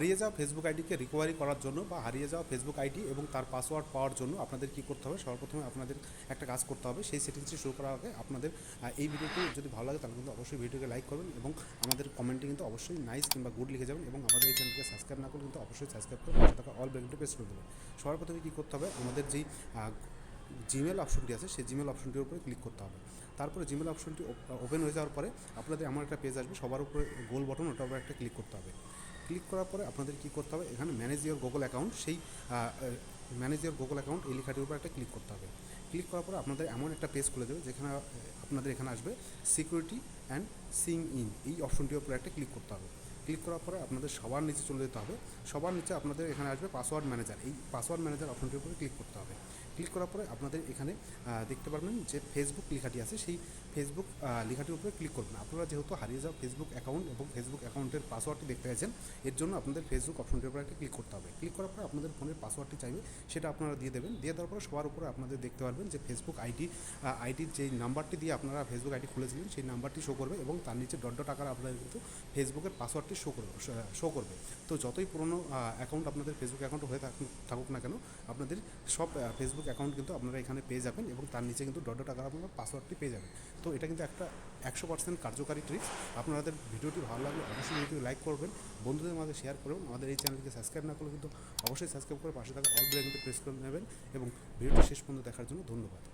হারিয়ে যাওয়া Facebook আইডিকে recovery করার জন্য বা হারিয়ে যাওয়া ফেসবুক আইডি এবং তার পাসওয়ার্ড পাওয়ার জন্য আপনাদের কী করতে হবে? সর্বপ্রথমে আপনাদের একটা কাজ করতে হবে। সেই সেটিংসটি শুরু করার আগে আপনাদের এই ভিডিওটি যদি ভালো লাগে তাহলে কিন্তু অবশ্যই ভিডিওকে লাইক করবেন এবং আমাদের কমেন্টে কিন্তু অবশ্যই নাইস কিংবা গুড লিখে যাবেন এবং আমাদের এই চ্যানেলকে সাবস্ক্রাইব না করলে কিন্তু অবশ্যই সাবস্ক্রাইব করে পাশে অল বেলটি প্রেস করে দেবেন। সবার প্রথমে কী করতে হবে? আমাদের যেই জিমেল অপশনটি আছে সেই জিমেল অপশনটির উপরে ক্লিক করতে হবে। তারপরে জিমেল অপশনটি ওপেন হয়ে যাওয়ার পরে আপনাদের এমন একটা পেজ আসবে সবার উপরে গোল বটন ওটার উপরে একটা ক্লিক করতে হবে। ক্লিক করার পরে আপনাদের কী করতে হবে? এখানে ম্যানেজ ইওর গুগল অ্যাকাউন্ট সেই ম্যানেজ ইয়ার গুগল অ্যাকাউন্ট এই লেখাটির উপর একটা ক্লিক করতে হবে। ক্লিক করার পরে আপনাদের এমন একটা পেজ খুলে দেবে যেখানে আপনাদের এখানে আসবে সিকিউরিটি অ্যান্ড সিং ইন এই অপশনটির উপরে একটা ক্লিক করতে হবে। ক্লিক করার পরে আপনাদের সবার নিচে চলে যেতে হবে। সবার নিচে আপনাদের এখানে আসবে পাসওয়ার্ড ম্যানেজার এই পাসওয়ার্ড ম্যানেজার অপশনটির উপরে ক্লিক করতে হবে। ক্লিক করার পরে আপনাদের এখানে দেখতে পারবেন যে ফেসবুক লেখাটি আছে। সেই ফেসবুক লেখাটির উপরে ক্লিক করবেন। আপনারা যেহেতু হারিয়ে যাওয়া ফেসবুক অ্যাকাউন্ট এবং ফেসবুক অ্যাকাউন্টের পাসওয়ার্ডটি দেখতে গেছেন এর জন্য আপনাদের ফেসবুক অপশনটির উপরে একটা ক্লিক করতে হবে। ক্লিক করার পরে আপনাদের ফোনের পাসওয়ার্ডটি চাইবে, সেটা আপনারা দিয়ে দেবেন। দিয়ে দেওয়ার পরে সবার উপরে আপনাদের দেখতে পারবেন যে ফেসবুক আইডি আইডির যে নাম্বারটি দিয়ে আপনারা ফেসবুক আইডি খুলেছিলেন, সেই নাম্বারটি শো করবে এবং তার নিচে ডট ডট আকারে আপনাদের কিন্তু ফেসবুকের পাসওয়ার্ডটি শো করবে শো করবে। তো যতই পুরনো অ্যাকাউন্ট আপনাদের ফেসবুক অ্যাকাউন্ট হয়ে থাকুক না কেন, আপনাদের সব ফেসবুক অ্যাকাউন্ট কিন্তু আপনারা এখানে পেয়ে যাবেন এবং তার নিচে কিন্তু ডট ডট আকারে আপনারা পাসওয়ার্ডটি পেয়ে যাবেন। তো এটা কিন্তু একটা একশো পার্সেন্ট কার্যকারী ট্রিক্স আপনাদের ভিডিওটি ভালো লাগলে অবশ্যই ভিডিও লাইক করবেন, বন্ধুদের মাঝে শেয়ার করবেন আমাদের এই চ্যানেলকে সাবস্ক্রাইব না করলে কিন্তু অবশ্যই সাবস্ক্রাইব করে পাশে থাকা অল বেলাইকনটি প্রেস করে নেবেন এবং ভিডিওটি শেষ পর্যন্ত দেখার জন্য ধন্যবাদ।